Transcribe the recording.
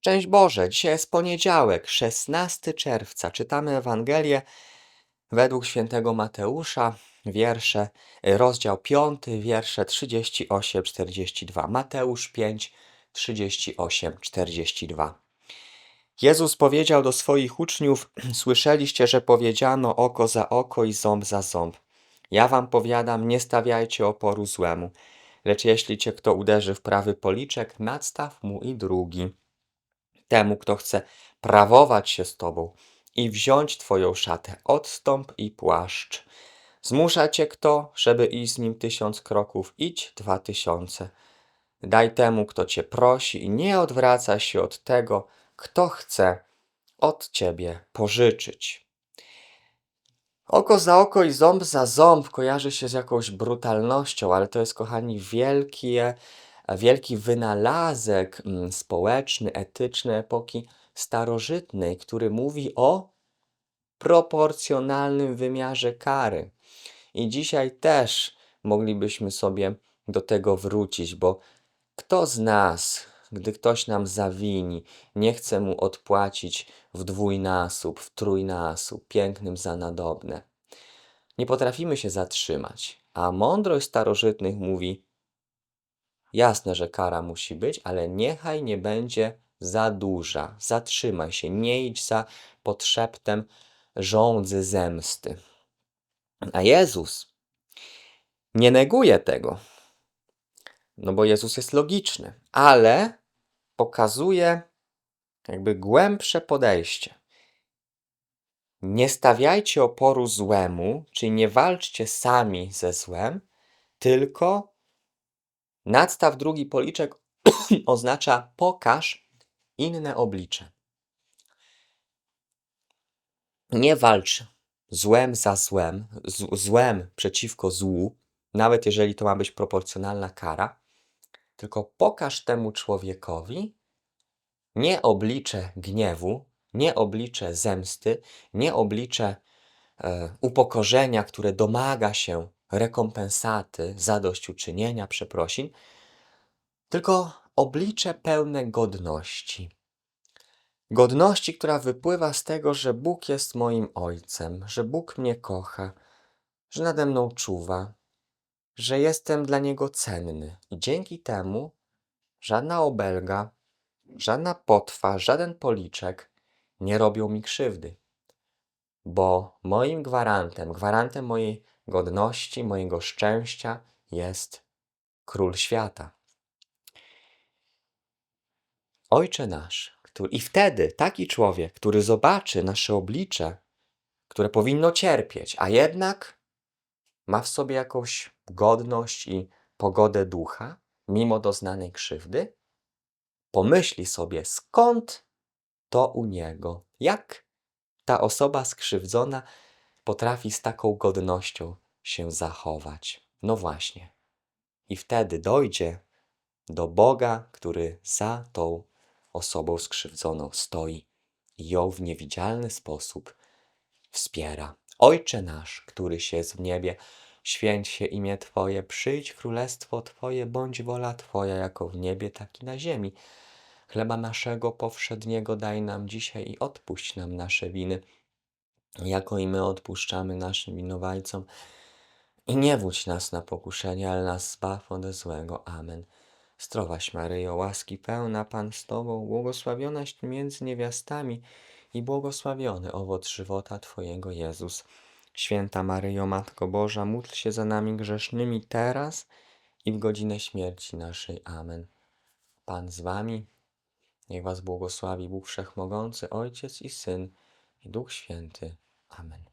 Szczęść Boże, dzisiaj jest poniedziałek, 16 czerwca. Czytamy Ewangelię według świętego Mateusza, wiersze, y, rozdział 5, wiersze 38-42. Mateusz 5, 38-42. Jezus powiedział do swoich uczniów: Słyszeliście, że powiedziano oko za oko i ząb za ząb. Ja wam powiadam, nie stawiajcie oporu złemu, lecz jeśli cię kto uderzy w prawy policzek, nadstaw mu i drugi. Temu, kto chce prawować się z tobą i wziąć twoją szatę, odstąp i płaszcz. Zmusza cię kto, żeby iść z nim tysiąc kroków, idź dwa tysiące. Daj temu, kto cię prosi, i nie odwraca się od tego, kto chce od ciebie pożyczyć. Oko za oko i ząb za ząb kojarzy się z jakąś brutalnością, ale to jest, kochani, wielkie, wielki wynalazek mm, społeczny, etyczny epoki starożytnej, który mówi o proporcjonalnym wymiarze kary. I dzisiaj też moglibyśmy sobie do tego wrócić, bo kto z nas, gdy ktoś nam zawini, nie chce mu odpłacić w dwójnasób, w trójnasób, pięknym za nadobne? Nie potrafimy się zatrzymać, a mądrość starożytnych mówi: Jasne, że kara musi być, ale niechaj nie będzie za duża. Zatrzymaj się, nie idź za podszeptem żądzy zemsty. A Jezus nie neguje tego, no bo Jezus jest logiczny, ale pokazuje jakby głębsze podejście. Nie stawiajcie oporu złemu, czyli nie walczcie sami ze złem, tylko nadstaw drugi policzek oznacza pokaż inne oblicze. Nie walcz złem za złem, złem przeciwko złu, nawet jeżeli to ma być proporcjonalna kara, tylko pokaż temu człowiekowi nie oblicze gniewu, nie oblicze zemsty, nie oblicze e, upokorzenia, które domaga się rekompensaty, zadośćuczynienia, przeprosin, tylko oblicze pełne godności. Godności, która wypływa z tego, że Bóg jest moim Ojcem, że Bóg mnie kocha, że nade mną czuwa, że jestem dla Niego cenny. I dzięki temu żadna obelga, żadna potwa, żaden policzek nie robią mi krzywdy. Bo moim gwarantem, gwarantem mojej godności, mojego szczęścia jest Król Świata. Ojcze nasz, który, i wtedy taki człowiek, który zobaczy nasze oblicze, które powinno cierpieć, a jednak ma w sobie jakąś godność i pogodę ducha, mimo doznanej krzywdy, pomyśli sobie, skąd to u niego, jak ta osoba skrzywdzona potrafi z taką godnością się zachować. No właśnie. I wtedy dojdzie do Boga, który za tą osobą skrzywdzoną stoi i ją w niewidzialny sposób wspiera. Ojcze nasz, któryś jest w niebie, święć się imię Twoje, przyjdź królestwo Twoje, bądź wola Twoja, jako w niebie, tak i na ziemi. Chleba naszego powszedniego daj nam dzisiaj i odpuść nam nasze winy, jako i my odpuszczamy naszym winowajcom. I nie wódź nas na pokuszenie, ale nas zbaw ode złego. Amen. Zdrowaś Maryjo, łaski pełna Pan z Tobą, błogosławionaś między niewiastami i błogosławiony owoc żywota Twojego Jezus. Święta Maryjo, Matko Boża, módl się za nami grzesznymi teraz i w godzinę śmierci naszej. Amen. Pan z Wami, niech Was błogosławi Bóg Wszechmogący, Ojciec i Syn i Duch Święty. Amen.